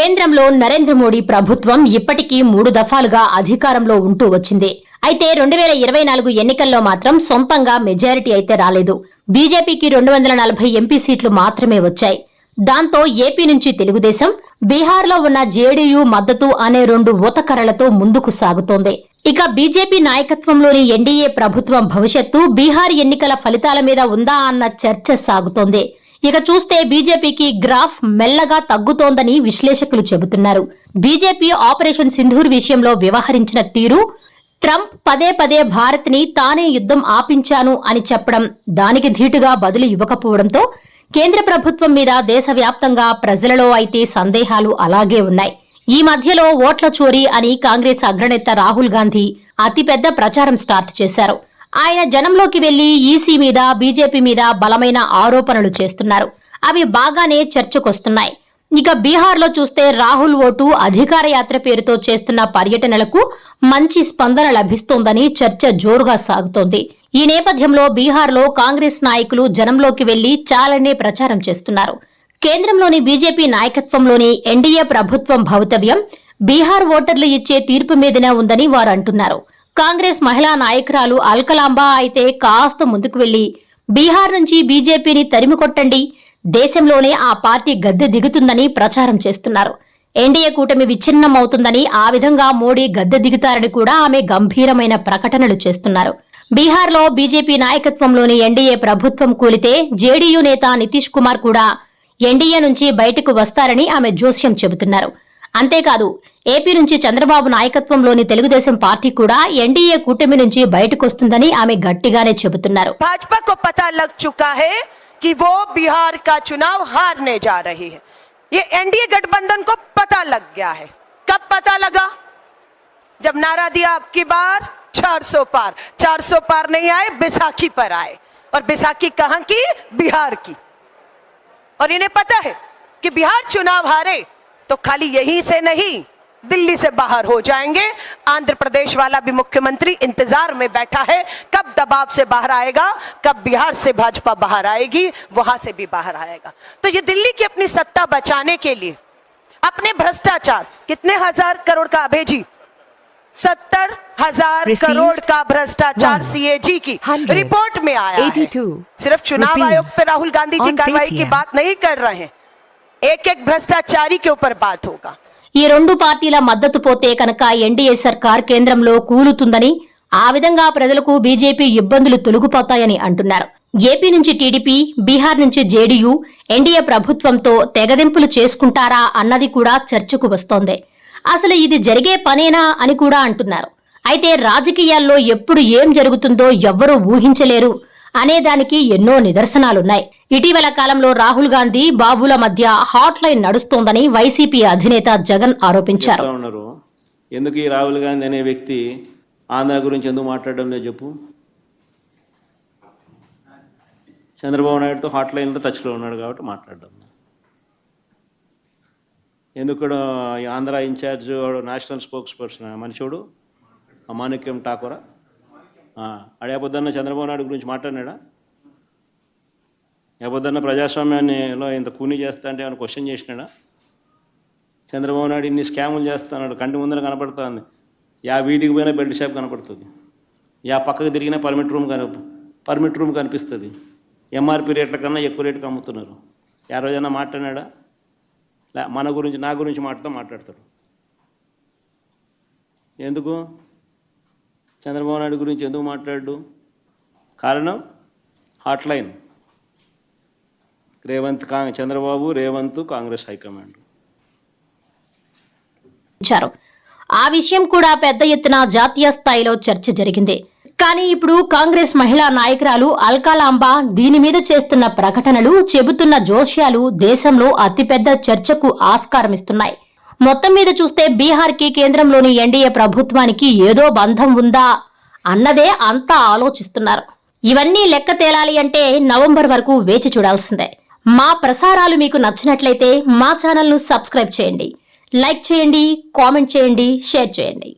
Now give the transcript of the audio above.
కేంద్రంలో నరేంద్ర మోడీ ప్రభుత్వం ఇప్పటికీ మూడు దఫాలుగా అధికారంలో ఉంటూ వచ్చింది. అయితే రెండు వేల ఇరవై నాలుగు ఎన్నికల్లో మాత్రం సొంతంగా మెజారిటీ అయితే రాలేదు. బీజేపీకి రెండు వందల నలభై ఎంపీ సీట్లు మాత్రమే వచ్చాయి. దాంతో ఏపీ నుంచి తెలుగుదేశం బీహార్లో ఉన్న జేడీయూ మద్దతు అనే రెండు ఊతకరలతో ముందుకు సాగుతోంది. ఇక బీజేపీ నాయకత్వంలోని ఎన్డీఏ ప్రభుత్వం భవిష్యత్తు బీహార్ ఎన్నికల ఫలితాల మీద ఉందా అన్న చర్చ సాగుతోంది. ఇక చూస్తే బీజేపీకి గ్రాఫ్ మెల్లగా తగ్గుతోందని విశ్లేషకులు చెబుతున్నారు. బీజేపీ ఆపరేషన్ సింధూర్ విషయంలో వ్యవహరించిన తీరు ట్రంప్ పదే పదే భారత్ని తానే యుద్ధం ఆపించాను అని చెప్పడం దానికి ధీటుగా బదులు ఇవ్వకపోవడంతో కేంద్ర ప్రభుత్వం మీద దేశవ్యాప్తంగా ప్రజలలో అయితే సందేహాలు అలాగే ఉన్నాయి. ఈ మధ్యలో ఓట్ల చోరీ అని కాంగ్రెస్ అగ్రనేత రాహుల్ గాంధీ అతిపెద్ద ప్రచారం స్టార్ట్ చేశారు. ఆయన జనంలోకి వెళ్ళి ఈసీ మీద బీజేపీ మీద బలమైన ఆరోపణలు చేస్తున్నారు. అవి బాగానే చర్చకొస్తున్నాయి. ఇక బీహార్లో చూస్తే రాహుల్ ఓటు అధికార యాత్ర పేరుతో చేస్తున్న పర్యటనలకు మంచి స్పందన లభిస్తోందని చర్చ జోరుగా సాగుతోంది. ఈ నేపథ్యంలో బీహార్లో కాంగ్రెస్ నాయకులు జనంలోకి వెళ్ళి చాలనే ప్రచారం చేస్తున్నారు. కేంద్రంలోని బీజేపీ నాయకత్వంలోని ఎన్డీఏ ప్రభుత్వం భవితవ్యం బీహార్ ఓటర్లు ఇచ్చే తీర్పు మీదనే ఉందని వారు అంటున్నారు. కాంగ్రెస్ మహిళా నాయకురాలు అల్కలాంబా అయితే కాస్త ముందుకు వెళ్ళి బీహార్ నుంచి బీజేపీని తరిమి కొట్టండి దేశంలోనే ఆ పార్టీ గద్దె దిగుతుందని ప్రచారం చేస్తున్నారు. ఎన్డీఏ కూటమి విచ్ఛిన్నం అవుతుందని ఆ విధంగా మోడీ గద్దె దిగుతారని కూడా ఆమె గంభీరమైన ప్రకటనలు చేస్తున్నారు. బీహార్లో బీజేపీ నాయకత్వంలోని ఎన్డీఏ ప్రభుత్వం కూలితే జేడీయూ నేత నితీష్ కుమార్ కూడా ఎన్డీఏ నుంచి బయటకు వస్తారని ఆమె జోస్యం చెబుతున్నారు. అంతేకాదు ఏపీ నుంచి చంద్రబాబు నాయకత్వంలోని తెలుగుదేశం పార్టీ కూడా ఎన్డీఏ కూటమి నుంచి బయటకొస్తుందని ఆమె గట్టిగానే చెబుతున్నారు भाजपा को पता लग चुका है कि वो बिहार का चुनाव हारने जा रही है ये एनडीए गठबंधन को पता लग गया है कब पता लगा जब नारा दिया अब की बार 400 पार 400 पार नहीं आए बैसाखी पर आए और बैसाखी कहां की बिहार की और इन्हें पता है कि बिहार चुनाव हारे तो खाली यहीं से नहीं दिल्ली से बाहर हो जाएँगे। आंध्र प्रदेश वाला भी मुख्यमंत्री इंतज़ार में बैठा है। कब दबाव से बाहर आएगा कब बिहार से भाजपा बाहर आएगी वहाँ से भी बाहर आएगा। तो ये दिल्ली की अपनी सत्ता बचाने के लिए अपने भ्रष्टाचार कितने हज़ार करोड़ का अभेजी सत्तर हज़ार करोड़ का भ्रष्टाचार सीएजी की रिपोर्ट में आया है। सिर्फ़ चुनाव आयोग पे राहुल गांधी जी कार्रवाई की बात नहीं कर रहे हैं। एक एक भ्रष्टाचारी के ऊपर बात होगा। ఈ రెండు పార్టీల మద్దతు పోతే కనుక ఎన్డీఏ సర్కార్ కేంద్రంలో కూలుతుందని ఆ విధంగా ప్రజలకు బీజేపీ ఇబ్బందులు తొలగిపోతాయని అంటున్నారు. ఏపీ నుంచి టీడీపీ బీహార్ నుంచి జేడీయూ ఎన్డీఏ ప్రభుత్వంతో తెగదెంపులు చేసుకుంటారా అన్నది కూడా చర్చకు వస్తోంది. అసలు ఇది జరిగే పనేనా అని కూడా అంటున్నారు. అయితే రాజకీయాల్లో ఎప్పుడు ఏం జరుగుతుందో ఎవ్వరూ ఊహించలేరు. అనేదానికి ఎన్నో నిదర్శనాలున్నాయి. ఇటీవల కాలంలో రాహుల్ గాంధీ బాబుల మధ్య హాట్ లైన్ నడుస్తోందని వైసీపీ అధినేత జగన్ ఆరోపించారు. ఉన్నారు. ఎందుకు ఈ రాహుల్ గాంధీ అనే వ్యక్తి ఆంధ్ర గురించి ఎందుకు మాట్లాడడం లేదు చెప్పు. చంద్రబాబు నాయుడుతో హాట్ లైన్లో టచ్లో ఉన్నాడు కాబట్టి మాట్లాడడం ఎందుకు ఈ ఆంధ్ర ఇన్ఛార్జ్ వాడు నేషనల్ స్పోక్స్ పర్సన్ మనిషోడు మాణిక్యం ఠాకూరా? అడే పొద్దున్న చంద్రబాబు నాయుడు గురించి మాట్లాడినాడా? ఏ పొద్దున్న ప్రజాస్వామ్యాన్నిలో ఇంత కూని చేస్తా అంటే ఏమైనా క్వశ్చన్ చేసినాడా? చంద్రబాబు నాయుడు ఇన్ని స్కాములు చేస్తున్నాడు కంటి ముందర కనపడుతుంది. యా వీధికి పోయినా బెల్ట్ షాప్ కనపడుతుంది. యా పక్కకు తిరిగినా పర్మిట్ రూమ్ కన పర్మిట్ రూమ్ కనిపిస్తుంది. ఎంఆర్పి రేట్ల కన్నా ఎక్కువ రేటుకి అమ్ముతున్నారు. ఏ రోజైనా మాట్లాడినాడా? లే మన గురించి నా గురించి మాట్లాడుతూ మాట్లాడతాడు. ఎందుకు? చంద్రబాబు నాయుడు గురించి ఎందుకు మాట్లాడు? కారణం? హాట్ లైన్ రేవంత్ కా చంద్రబాబు రేవంత్ కాంగ్రెస్ హైకమాండ్. ఆ విషయం కూడా పెద్ద ఎత్తున జాతీయ స్థాయిలో చర్చ జరిగింది. కానీ ఇప్పుడు కాంగ్రెస్ మహిళా నాయకురాలు అల్కాలాంబ దీని మీద చేస్తున్న ప్రకటనలు చెబుతున్న జోష్యాలు దేశంలో అతిపెద్ద చర్చకు ఆస్కారమిస్తున్నాయి. మొత్తం మీద చూస్తే బీహార్కి కేంద్రంలోని ఎన్డీఏ ప్రభుత్వానికి ఏదో బంధం ఉందా అన్నదే అంతా ఆలోచిస్తున్నారు. ఇవన్నీ లెక్క తేలాలి అంటే నవంబర్ వరకు వేచి చూడాల్సిందే. మా ప్రసారాలు మీకు నచ్చినట్లయితే మా ఛానల్ను సబ్స్క్రైబ్ చేయండి. లైక్ చేయండి కామెంట్ చేయండి షేర్ చేయండి.